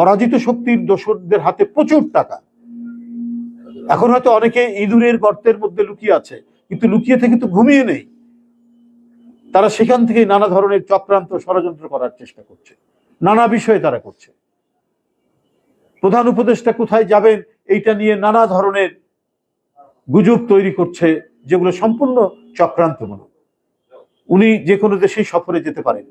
পরাজিত শক্তির দোসরদের হাতে প্রচুর টাকা। এখন হয়তো অনেকে ইঁদুরের গর্তের মধ্যে লুকিয়ে আছে, কিন্তু লুকিয়ে থেকে তো ঘুমিয়ে নেই। তারা সেখান থেকে নানা ধরনের চক্রান্ত ষড়যন্ত্র করার চেষ্টা করছে। নানা বিষয়ে তারা করছে। প্রধান উপদেষ্টা কোথায় যাবেন, এইটা নিয়ে নানা ধরনের গুজব তৈরি করছে, যেগুলো সম্পূর্ণ চক্রান্তমূলক। উনি যে কোনো দেশেই সফরে যেতে পারেন।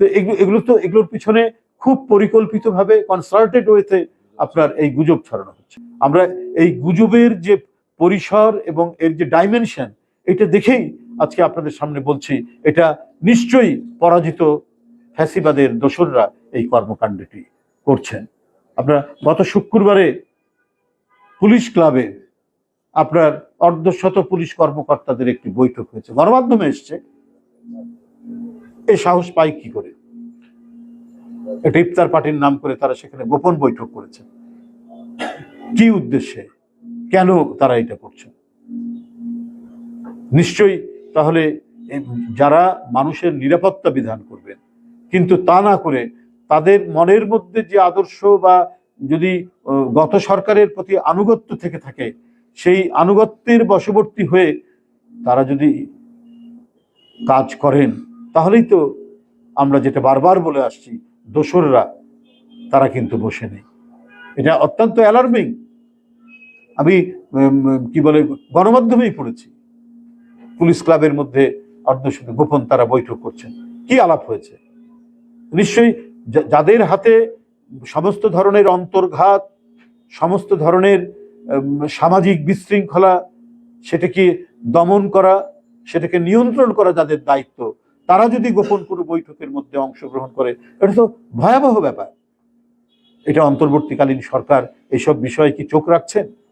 তো এগুলো এগুলো তো, এগুলোর পিছনে খুব পরিকল্পিতভাবে কনসাল্টেড ওয়েতে আপনার এই গুজব ছড়ানো হচ্ছে। আমরা এই গুজবের যে পরিসর এবং এর যে ডাইমেনশন এটা দেখেই আজকে আপনাদের সামনে বলছি, এটা নিশ্চয়ই পরাজিত ফ্যাসিবাদের দোসররা এই কর্মকাণ্ডটি করছেন। আপনার গত শুক্রবারে পুলিশ ক্লাবে আপনার অর্ধশত পুলিশ কর্মকর্তাদের একটি বৈঠক হয়েছে। গণমাধ্যমে এসছে। এ সাহস পাই কি করে? একটা ইফতার পার্টির নাম করে তারা সেখানে গোপন বৈঠক করেছে। কি উদ্দেশ্যে? কেন তারা এটা করছে? নিশ্চয়ই তাহলে যারা মানুষের নিরাপত্তা বিধান করবেন, কিন্তু তা না করে তাদের মনের মধ্যে যে আদর্শ বা যদি গত সরকারের প্রতি আনুগত্য থেকে থাকে, সেই আনুগত্যের বশবর্তী হয়ে তারা যদি কাজ করেন, তাহলেই তো আমরা যেটা বারবার বলে আসছি দোসররা, তারা কিন্তু বসে নেই। এটা অত্যন্ত অ্যালার্মিং আমি কি বলে, গণমাধ্যমেই পড়েছি। পুলিশ ক্লাবের মধ্যে অর্ধশত গোপন তারা বৈঠক করছেন। কি আলাপ হয়েছে? নিশ্চয়ই যাদের হাতে সমস্ত ধরনের অন্তর্ঘাত, সমস্ত ধরনের সামাজিক বিশৃঙ্খলা, সেটাকে দমন করা, সেটাকে নিয়ন্ত্রণ করা যাদের দায়িত্ব তারা যদি গোপন কোনো বৈঠকের মধ্যে অংশগ্রহণ করে, এটা তো ভয়াবহ ব্যাপার। এটা অন্তর্বর্তীকালীন সরকার, এসব বিষয়ে কি চোখ রাখছেন?